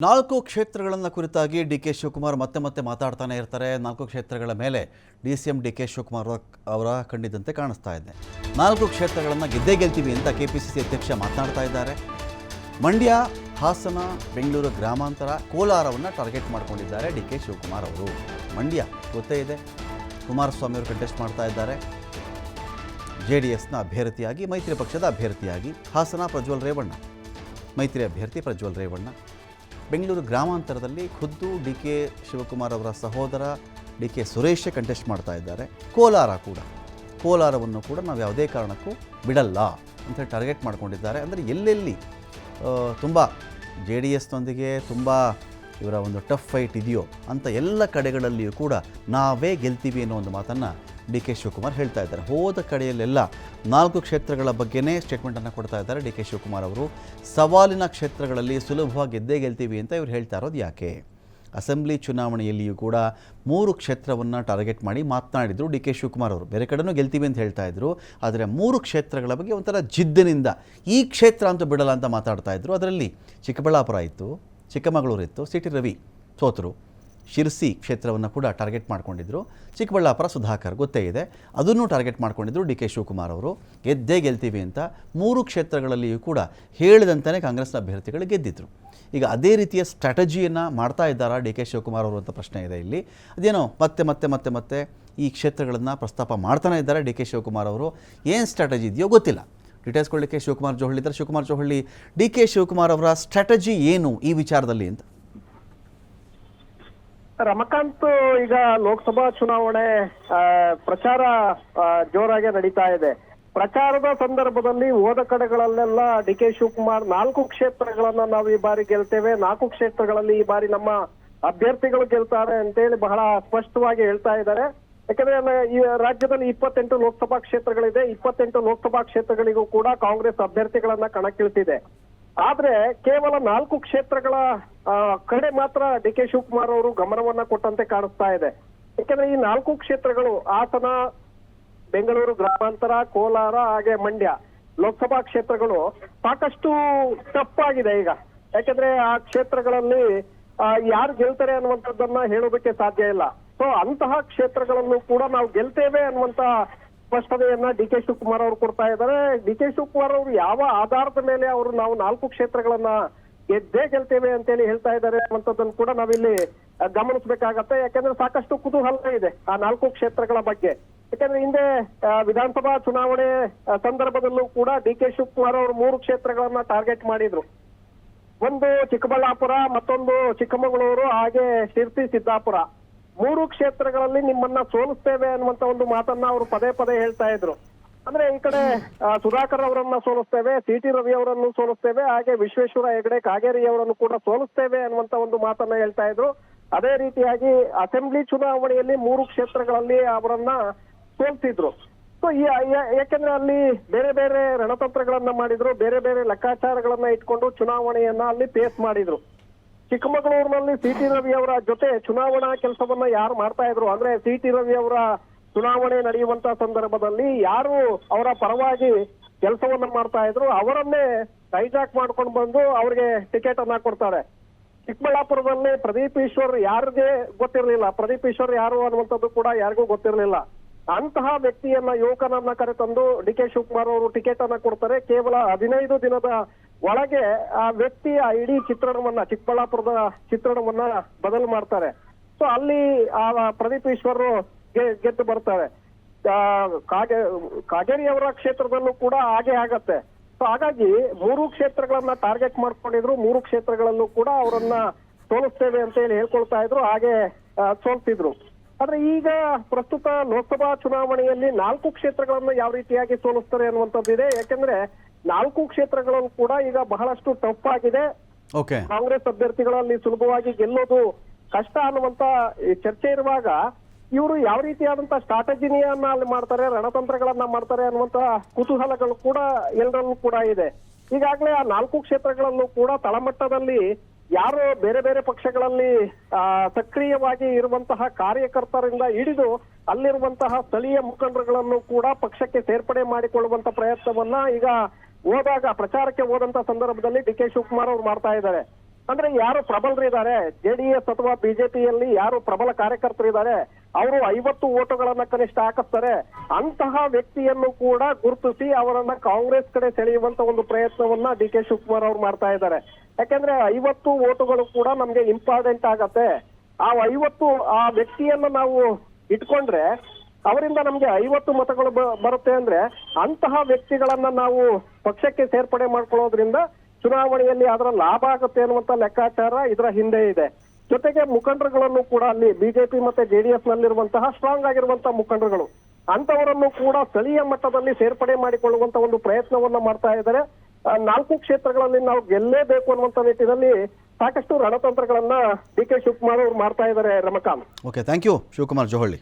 ನಾಲ್ಕು ಕ್ಷೇತ್ರಗಳನ್ನು ಕುರಿತಾಗಿ ಡಿ ಕೆ ಶಿವಕುಮಾರ್ ಮತ್ತೆ ಮತ್ತೆ ಮಾತಾಡ್ತಾನೆ ಇರ್ತಾರೆ. ನಾಲ್ಕು ಕ್ಷೇತ್ರಗಳ ಮೇಲೆ D C M D K Shivakumar ಅವರ- ಕಂಡಿದ್ದಂತೆ ಕಾಣಿಸ್ತಾ ಇದೆ. ನಾಲ್ಕು ಕ್ಷೇತ್ರಗಳನ್ನು ಗೆದ್ದೇ ಗೆಲ್ತೀವಿ ಅಂತ ಕೆ ಪಿ ಸಿ ಸಿ ಅಧ್ಯಕ್ಷ ಮಾತನಾಡ್ತಾ ಇದ್ದಾರೆ. ಮಂಡ್ಯ, ಹಾಸನ, ಬೆಂಗಳೂರು ಗ್ರಾಮಾಂತರ, ಕೋಲಾರವನ್ನು ಟಾರ್ಗೆಟ್ ಮಾಡ್ಕೊಂಡಿದ್ದಾರೆ ಡಿ ಕೆ ಶಿವಕುಮಾರ್ ಅವರು. ಮಂಡ್ಯ ಗೊತ್ತೇ ಇದೆ. ಕುಮಾರಸ್ವಾಮಿ ಅವರು ಕಂಟೆಸ್ಟ್ ಮಾಡ್ತಾ ಇದ್ದಾರೆ. ಜೆ ಡಿ ಎಸ್ನ ಅಭ್ಯರ್ಥಿಯಾಗಿ, ಮೈತ್ರಿ ಪಕ್ಷದ ಅಭ್ಯರ್ಥಿಯಾಗಿ ಹಾಸನ ಪ್ರಜ್ವಲ್ ರೇವಣ್ಣ. ಮೈತ್ರಿ ಅಭ್ಯರ್ಥಿ ಪ್ರಜ್ವಲ್ ರೇವಣ್ಣ. ಬೆಂಗಳೂರು ಗ್ರಾಮಾಂತರದಲ್ಲಿ ಖುದ್ದು ಡಿ ಕೆ ಶಿವಕುಮಾರ್ ಅವರ ಸಹೋದರ ಡಿ ಕೆ ಸುರೇಶ್ ಕಂಟೆಸ್ಟ್ ಮಾಡ್ತಾ ಇದ್ದಾರೆ. ಕೋಲಾರ ಕೂಡ. ಕೋಲಾರವನ್ನು ಕೂಡ ನಾವು ಯಾವುದೇ ಕಾರಣಕ್ಕೂ ಬಿಡಲ್ಲ ಅಂತ ಟಾರ್ಗೆಟ್ ಮಾಡ್ಕೊಂಡಿದ್ದಾರೆ. ಅಂದರೆ ಎಲ್ಲೆಲ್ಲಿ ತುಂಬ ಜೆ ಡಿ ಎಸ್ನೊಂದಿಗೆ ತುಂಬ ಇವರ ಒಂದು ಟಫ್ ಫೈಟ್ ಇದೆಯೋ ಅಂತ ಎಲ್ಲ ಕಡೆಗಳಲ್ಲಿಯೂ ಕೂಡ ನಾವೇ ಗೆಲ್ತೀವಿ ಅನ್ನೋ ಒಂದು ಮಾತನ್ನು ಡಿ ಕೆ ಶಿವಕುಮಾರ್ ಹೇಳ್ತಾ ಇದ್ದಾರೆ. ಹೋದ ಕಡೆಯಲ್ಲೆಲ್ಲ ನಾಲ್ಕು ಕ್ಷೇತ್ರಗಳ ಬಗ್ಗೆನೇ ಸ್ಟೇಟ್ಮೆಂಟನ್ನು ಕೊಡ್ತಾ ಇದ್ದಾರೆ ಡಿ ಕೆ ಶಿವಕುಮಾರ್ ಅವರು. ಸವಾಲಿನ ಕ್ಷೇತ್ರಗಳಲ್ಲಿ ಸುಲಭವಾಗಿ ಗೆದ್ದೇ ಗೆಲ್ತೀವಿ ಅಂತ ಇವರು ಹೇಳ್ತಾ ಇರೋದು ಯಾಕೆ? ಅಸೆಂಬ್ಲಿ ಚುನಾವಣೆಯಲ್ಲಿಯೂ ಕೂಡ ಮೂರು ಕ್ಷೇತ್ರವನ್ನು ಟಾರ್ಗೆಟ್ ಮಾಡಿ ಮಾತನಾಡಿದರು ಡಿ ಕೆ ಶಿವಕುಮಾರ್ ಅವರು. ಬೇರೆ ಕಡೆನೂ ಗೆಲ್ತೀವಿ ಅಂತ ಹೇಳ್ತಾ ಇದ್ರು. ಆದರೆ ಮೂರು ಕ್ಷೇತ್ರಗಳ ಬಗ್ಗೆ ಒಂಥರ ಜಿದ್ದಿನಿಂದ ಈ ಕ್ಷೇತ್ರ ಅಂತೂ ಬಿಡಲ್ಲ ಅಂತ ಮಾತಾಡ್ತಾ ಇದ್ರು. ಅದರಲ್ಲಿ ಚಿಕ್ಕಬಳ್ಳಾಪುರ ಇತ್ತು ಚಿಕ್ಕಮಗಳೂರು ಇತ್ತು ಸಿ ಟಿ ರವಿ ಸೋತರು. ಶಿರ್ಸಿ ಕ್ಷೇತ್ರವನ್ನು ಕೂಡ ಟಾರ್ಗೆಟ್ ಮಾಡ್ಕೊಂಡಿದ್ರು. ಚಿಕ್ಕಬಳ್ಳಾಪುರ ಸುಧಾಕರ್ ಗೊತ್ತೇ ಇದೆ. ಅದನ್ನು ಟಾರ್ಗೆಟ್ ಮಾಡ್ಕೊಂಡಿದ್ರು ಡಿ ಕೆ ಶಿವಕುಮಾರ್ ಅವರು. ಗೆದ್ದೇ ಗೆಲ್ತೀವಿ ಅಂತ ಮೂರು ಕ್ಷೇತ್ರಗಳಲ್ಲಿಯೂ ಕೂಡ ಹೇಳಿದಂತೆಯೇ ಕಾಂಗ್ರೆಸ್ನ ಅಭ್ಯರ್ಥಿಗಳು ಗೆದ್ದಿದ್ರು. ಈಗ ಅದೇ ರೀತಿಯ ಸ್ಟ್ರಾಟಜಿಯನ್ನು ಮಾಡ್ತಾ ಇದ್ದಾರಾ ಡಿ ಕೆ ಶಿವಕುಮಾರ್ ಅವರು ಅಂತ ಪ್ರಶ್ನೆ ಇದೆ ಇಲ್ಲಿ. ಅದೇನೋ ಮತ್ತೆ ಮತ್ತೆ ಮತ್ತೆ ಮತ್ತೆ ಈ ಕ್ಷೇತ್ರಗಳನ್ನು ಪ್ರಸ್ತಾಪ ಮಾಡ್ತಾನೆ ಇದ್ದಾರೆ ಡಿ ಕೆ ಶಿವಕುಮಾರ್ ಅವರು. ಏನು ಸ್ಟ್ರಾಟಜಿ ಇದೆಯೋ ಗೊತ್ತಿಲ್ಲ. ಡೀಟೇಲ್ಸ್ ಕೊಡಲಿಕ್ಕೆ ಶಿವಕುಮಾರ್ ಜೋಹಳ್ಳಿ ಇದ್ದಾರೆ. ಶಿವಕುಮಾರ್ ಜೋಹಳ್ಳಿ, ಡಿ ಕೆ ಶಿವಕುಮಾರ್ ಅವರ ಸ್ಟ್ರಾಟಜಿ ಏನು ಈ ವಿಚಾರದಲ್ಲಿ ಅಂತ? ರಮಕಾಂತ್ ಈಗ ಲೋಕಸಭಾ ಚುನಾವಣೆ ಪ್ರಚಾರ ಜೋರಾಗಿ ನಡೀತಾ ಇದೆ. ಪ್ರಚಾರದ ಸಂದರ್ಭದಲ್ಲಿ ಹೋದ ಕಡೆಗಳಲ್ಲೆಲ್ಲ ಡಿ ಕೆ ಶಿವಕುಮಾರ್ ನಾಲ್ಕು ಕ್ಷೇತ್ರಗಳನ್ನ ನಾವು ಈ ಬಾರಿ ಗೆಲ್ತೇವೆ, ನಾಲ್ಕು ಕ್ಷೇತ್ರಗಳಲ್ಲಿ ಈ ಬಾರಿ ನಮ್ಮ ಅಭ್ಯರ್ಥಿಗಳು ಗೆಲ್ತಾರೆ ಅಂತೇಳಿ ಬಹಳ ಸ್ಪಷ್ಟವಾಗಿ ಹೇಳ್ತಾ ಇದ್ದಾರೆ. ಯಾಕಂದ್ರೆ ಈ ರಾಜ್ಯದಲ್ಲಿ ಇಪ್ಪತ್ತೆಂಟು ಲೋಕಸಭಾ ಕ್ಷೇತ್ರಗಳಿದೆ, ಇಪ್ಪತ್ತೆಂಟು ಲೋಕಸಭಾ ಕ್ಷೇತ್ರಗಳಿಗೂ ಕೂಡ ಕಾಂಗ್ರೆಸ್ ಅಭ್ಯರ್ಥಿಗಳನ್ನ ಕಣಕ್ಕಿಳಿಸಿದೆ. ಆದ್ರೆ ಕೇವಲ ನಾಲ್ಕು ಕ್ಷೇತ್ರಗಳ ಕಡೆ ಮಾತ್ರ ಡಿ ಕೆ ಶಿವಕುಮಾರ್ ಅವರು ಗಮನವನ್ನ ಕೊಟ್ಟಂತೆ ಕಾಣಿಸ್ತಾ ಇದೆ. ಯಾಕಂದ್ರೆ ಈ ನಾಲ್ಕು ಕ್ಷೇತ್ರಗಳು ಹಾಸನ, ಬೆಂಗಳೂರು ಗ್ರಾಮಾಂತರ, ಕೋಲಾರ, ಹಾಗೆ ಮಂಡ್ಯ ಲೋಕಸಭಾ ಕ್ಷೇತ್ರಗಳು ಸಾಕಷ್ಟು ಟಫ್ ಆಗಿದೆ ಈಗ. ಯಾಕಂದ್ರೆ ಆ ಕ್ಷೇತ್ರಗಳಲ್ಲಿ ಯಾರು ಗೆಲ್ತಾರೆ ಅನ್ನುವಂಥದ್ದನ್ನ ಹೇಳೋದಕ್ಕೆ ಸಾಧ್ಯ ಇಲ್ಲ. ಸೊ ಅಂತಹ ಕ್ಷೇತ್ರಗಳನ್ನು ಕೂಡ ನಾವು ಗೆಲ್ತೇವೆ ಅನ್ನುವಂತ ಸ್ಪಷ್ಟನೆಯನ್ನ ಡಿ ಕೆ ಶಿವಕುಮಾರ್ ಅವರು ಕೊಡ್ತಾ ಇದ್ದಾರೆ. ಡಿ ಕೆ ಶಿವಕುಮಾರ್ ಅವರು ಯಾವ ಆಧಾರದ ಮೇಲೆ ಅವರು ನಾವು ನಾಲ್ಕು ಕ್ಷೇತ್ರಗಳನ್ನ ಗೆದ್ದೇ ಗೆಲ್ತೇವೆ ಅಂತೇಳಿ ಹೇಳ್ತಾ ಇದ್ದಾರೆ ಅನ್ನುವಂಥದ್ದನ್ನು ಕೂಡ ನಾವಿಲ್ಲಿ ಗಮನಿಸಬೇಕಾಗತ್ತೆ. ಯಾಕಂದ್ರೆ ಸಾಕಷ್ಟು ಕುತೂಹಲ ಇದೆ ಆ ನಾಲ್ಕು ಕ್ಷೇತ್ರಗಳ ಬಗ್ಗೆ. ಯಾಕಂದ್ರೆ ಹಿಂದೆ ವಿಧಾನಸಭಾ ಚುನಾವಣೆ ಸಂದರ್ಭದಲ್ಲೂ ಕೂಡ ಡಿ ಕೆ ಶಿವಕುಮಾರ್ ಅವರು ಮೂರು ಕ್ಷೇತ್ರಗಳನ್ನ ಟಾರ್ಗೆಟ್ ಮಾಡಿದ್ರು. ಒಂದು ಚಿಕ್ಕಬಳ್ಳಾಪುರ, ಮತ್ತೊಂದು ಚಿಕ್ಕಮಗಳೂರು, ಹಾಗೆ ಶಿರ್ಸಿ, ಸಿದ್ದಾಪುರ. ಮೂರು ಕ್ಷೇತ್ರಗಳಲ್ಲಿ ನಿಮ್ಮನ್ನ ಸೋಲಿಸ್ತೇವೆ ಅನ್ನುವಂತ ಒಂದು ಮಾತನ್ನ ಅವರು ಪದೇ ಪದೇ ಹೇಳ್ತಾ ಇದ್ರು. ಅಂದ್ರೆ ಈ ಕಡೆ ಸುಧಾಕರ್ ಅವರನ್ನ ಸೋಲಿಸ್ತೇವೆ ಸಿ ಟಿ ರವಿ ಅವರನ್ನು ಸೋಲಿಸ್ತೇವೆ, ಹಾಗೆ ವಿಶ್ವೇಶ್ವರ ಹೆಗಡೆ, ಕಾಗೇರಿ ಅವರನ್ನು ಕೂಡ ಸೋಲಿಸ್ತೇವೆ ಅನ್ನುವಂತ ಒಂದು ಮಾತನ್ನ ಹೇಳ್ತಾ ಇದ್ರು. ಅದೇ ರೀತಿಯಾಗಿ ಅಸೆಂಬ್ಲಿ ಚುನಾವಣೆಯಲ್ಲಿ ಮೂರು ಕ್ಷೇತ್ರಗಳಲ್ಲಿ ಅವರನ್ನ ಸೋಲ್ತಿದ್ರು ಸೊ ಯಾಕೆಂದ್ರೆ ಅಲ್ಲಿ ಬೇರೆ ಬೇರೆ ರಣತಂತ್ರಗಳನ್ನ ಮಾಡಿದ್ರು, ಬೇರೆ ಬೇರೆ ಲೆಕ್ಕಾಚಾರಗಳನ್ನ ಇಟ್ಕೊಂಡು ಚುನಾವಣೆಯನ್ನ ಅಲ್ಲಿ ಪೇಸ್ ಮಾಡಿದ್ರು. ಚಿಕ್ಕಮಗಳೂರಿನಲ್ಲಿ ಸಿ ಟಿ ರವಿ ಅವರ ಜೊತೆ ಚುನಾವಣಾ ಕೆಲಸವನ್ನ ಯಾರು ಮಾಡ್ತಾ ಇದ್ರು? ಅಂದ್ರೆ ಸಿ ಟಿ ರವಿ ಅವರ ಚುನಾವಣೆ ನಡೆಯುವಂತ ಸಂದರ್ಭದಲ್ಲಿ ಯಾರು ಅವರ ಪರವಾಗಿ ಕೆಲಸವನ್ನ ಮಾಡ್ತಾ ಇದ್ರು? ಅವರನ್ನೇ ಹೈಜಾಕ್ ಮಾಡ್ಕೊಂಡು ಬಂದು ಅವ್ರಿಗೆ ಟಿಕೆಟ್ ಅನ್ನ ಕೊಡ್ತಾರೆ. ಚಿಕ್ಕಬಳ್ಳಾಪುರದಲ್ಲಿ ಪ್ರದೀಪ್ ಈಶ್ವರ್ ಯಾರಿಗೆ ಗೊತ್ತಿರಲಿಲ್ಲ? ಪ್ರದೀಪ್ ಈಶ್ವರ್ ಯಾರು ಅನ್ನುವಂಥದ್ದು ಕೂಡ ಯಾರಿಗೂ ಗೊತ್ತಿರಲಿಲ್ಲ. ಅಂತಹ ವ್ಯಕ್ತಿಯನ್ನ ಯುವಕನನ್ನ ಕರೆತಂದು ಡಿ ಕೆ ಶಿವಕುಮಾರ್ ಅವರು ಟಿಕೆಟ್ ಅನ್ನ ಕೊಡ್ತಾರೆ. ಕೇವಲ ಹದಿನೈದು ದಿನದ ಒಳಗೆ ಆ ವ್ಯಕ್ತಿಯ ಇಡೀ ಚಿತ್ರಣವನ್ನ, ಚಿಕ್ಕಬಳ್ಳಾಪುರದ ಚಿತ್ರಣವನ್ನ ಬದಲು ಮಾಡ್ತಾರೆ. ಸೊ ಅಲ್ಲಿ ಆ ಪ್ರದೀಪ್ ಈಶ್ವರರು ಗೆದ್ದು ಬರ್ತಾರೆ. ಕಾಗೆ, ಕಾಗೇರಿಯವರ ಕ್ಷೇತ್ರದಲ್ಲೂ ಕೂಡ ಹಾಗೆ ಆಗತ್ತೆ. ಸೊ ಹಾಗಾಗಿ ಮೂರು ಕ್ಷೇತ್ರಗಳನ್ನ ಟಾರ್ಗೆಟ್ ಮಾಡ್ಕೊಂಡಿದ್ರು, ಮೂರು ಕ್ಷೇತ್ರಗಳಲ್ಲೂ ಕೂಡ ಅವರನ್ನ ಸೋಲಿಸ್ತೇವೆ ಅಂತ ಹೇಳಿ ಹೇಳ್ಕೊಳ್ತಾ ಇದ್ರು, ಹಾಗೆ ಸೋಲ್ತಿದ್ರು. ಆದ್ರೆ ಈಗ ಪ್ರಸ್ತುತ ಲೋಕಸಭಾ ಚುನಾವಣೆಯಲ್ಲಿ ನಾಲ್ಕು ಕ್ಷೇತ್ರಗಳನ್ನ ಯಾವ ರೀತಿಯಾಗಿ ಸೋಲಿಸ್ತಾರೆ ಅನ್ನುವಂಥದ್ದು ಇದೆ ಯಾಕಂದ್ರೆ ನಾಲ್ಕು ಕ್ಷೇತ್ರಗಳಲ್ಲೂ ಕೂಡ ಈಗ ಬಹಳಷ್ಟು ಟಫ್ ಆಗಿದೆ. ಓಕೆ ಕಾಂಗ್ರೆಸ್ ಅಭ್ಯರ್ಥಿಗಳಲ್ಲಿ ಸುಲಭವಾಗಿ ಗೆಲ್ಲೋದು ಕಷ್ಟ ಅನ್ನುವಂತ ಚರ್ಚೆ ಇರುವಾಗ ಇವರು ಯಾವ ರೀತಿಯಾದಂತ ಸ್ಟ್ರಾಟಜಿನಿಯನ್ನ ಅಲ್ಲಿ ಮಾಡ್ತಾರೆ ರಣತಂತ್ರಗಳನ್ನ ಮಾಡ್ತಾರೆ ಅನ್ನುವಂತ ಕುತೂಹಲಗಳು ಕೂಡ ಎಲ್ಲರಲ್ಲೂ ಕೂಡ ಇದೆ. ಈಗಾಗಲೇ ಆ ನಾಲ್ಕು ಕ್ಷೇತ್ರಗಳಲ್ಲೂ ಕೂಡ ತಳಮಟ್ಟದಲ್ಲಿ ಯಾರು ಬೇರೆ ಬೇರೆ ಪಕ್ಷಗಳಲ್ಲಿ ಆ, ಸಕ್ರಿಯವಾಗಿ ಇರುವಂತಹ ಕಾರ್ಯಕರ್ತರಿಂದ ಹಿಡಿದು ಅಲ್ಲಿರುವಂತಹ ಸ್ಥಳೀಯ ಮುಖಂಡರುಗಳನ್ನು ಕೂಡ ಪಕ್ಷಕ್ಕೆ ಸೇರ್ಪಡೆ ಮಾಡಿಕೊಳ್ಳುವಂತ ಪ್ರಯತ್ನವನ್ನ ಈಗ ಹೋದಾಗ ಪ್ರಚಾರಕ್ಕೆ ಹೋದಂತ ಸಂದರ್ಭದಲ್ಲಿ ಡಿ ಕೆ ಶಿವಕುಮಾರ್ ಅವ್ರು ಮಾಡ್ತಾ ಇದ್ದಾರೆ. ಅಂದ್ರೆ ಯಾರು ಪ್ರಬಲರಿದ್ದಾರೆ ಜೆಡಿಎಸ್ ಅಥವಾ ಬಿಜೆಪಿಯಲ್ಲಿ ಯಾರು ಪ್ರಬಲ ಕಾರ್ಯಕರ್ತರಿದ್ದಾರೆ ಅವರು ಐವತ್ತು ಓಟುಗಳನ್ನ ಕನಿಷ್ಠ ಹಾಕಿಸ್ತಾರೆ. ಅಂತಹ ವ್ಯಕ್ತಿಯನ್ನು ಕೂಡ ಗುರುತಿಸಿ ಅವರನ್ನ ಕಾಂಗ್ರೆಸ್ ಕಡೆ ಸೆಳೆಯುವಂತ ಒಂದು ಪ್ರಯತ್ನವನ್ನ ಡಿ ಕೆ ಶಿವಕುಮಾರ್ ಅವ್ರು ಮಾಡ್ತಾ ಇದ್ದಾರೆ. ಯಾಕಂದ್ರೆ ಐವತ್ತು ಓಟುಗಳು ಕೂಡ ನಮ್ಗೆ ಇಂಪಾರ್ಟೆಂಟ್ ಆಗತ್ತೆ. ಆ ಐವತ್ತು, ಆ ವ್ಯಕ್ತಿಯನ್ನ ನಾವು ಇಟ್ಕೊಂಡ್ರೆ ಅವರಿಂದ ನಮ್ಗೆ ಐವತ್ತು ಮತಗಳು ಬರುತ್ತೆ ಅಂದ್ರೆ ಅಂತಹ ವ್ಯಕ್ತಿಗಳನ್ನ ನಾವು ಪಕ್ಷಕ್ಕೆ ಸೇರ್ಪಡೆ ಮಾಡ್ಕೊಳ್ಳೋದ್ರಿಂದ ಚುನಾವಣೆಯಲ್ಲಿ ಅದರ ಲಾಭ ಆಗುತ್ತೆ ಅನ್ನುವಂತ ಲೆಕ್ಕಾಚಾರ ಇದರ ಹಿಂದೆ ಇದೆ. ಜೊತೆಗೆ ಮುಖಂಡರುಗಳನ್ನು ಕೂಡ ಅಲ್ಲಿ ಬಿಜೆಪಿ ಮತ್ತೆ ಜೆಡಿಎಸ್ ನಲ್ಲಿರುವಂತಹ ಸ್ಟ್ರಾಂಗ್ ಆಗಿರುವಂತಹ ಮುಖಂಡರುಗಳು ಅಂತವರನ್ನು ಕೂಡ ಸ್ಥಳೀಯ ಮಟ್ಟದಲ್ಲಿ ಸೇರ್ಪಡೆ ಮಾಡಿಕೊಳ್ಳುವಂತ ಒಂದು ಪ್ರಯತ್ನವನ್ನ ಮಾಡ್ತಾ ಇದ್ದಾರೆ. ನಾಲ್ಕು ಕ್ಷೇತ್ರಗಳಲ್ಲಿ ನಾವು ಗೆಲ್ಲೇಬೇಕು ಅನ್ನುವಂತ ನಿಟ್ಟಿನಲ್ಲಿ ಸಾಕಷ್ಟು ರಣತಂತ್ರಗಳನ್ನ ಡಿ ಕೆ ಶಿವಕುಮಾರ್ ಅವರು ಮಾಡ್ತಾ ಇದ್ದಾರೆ Ramakant. Okay thank you Shivakumar Johalli.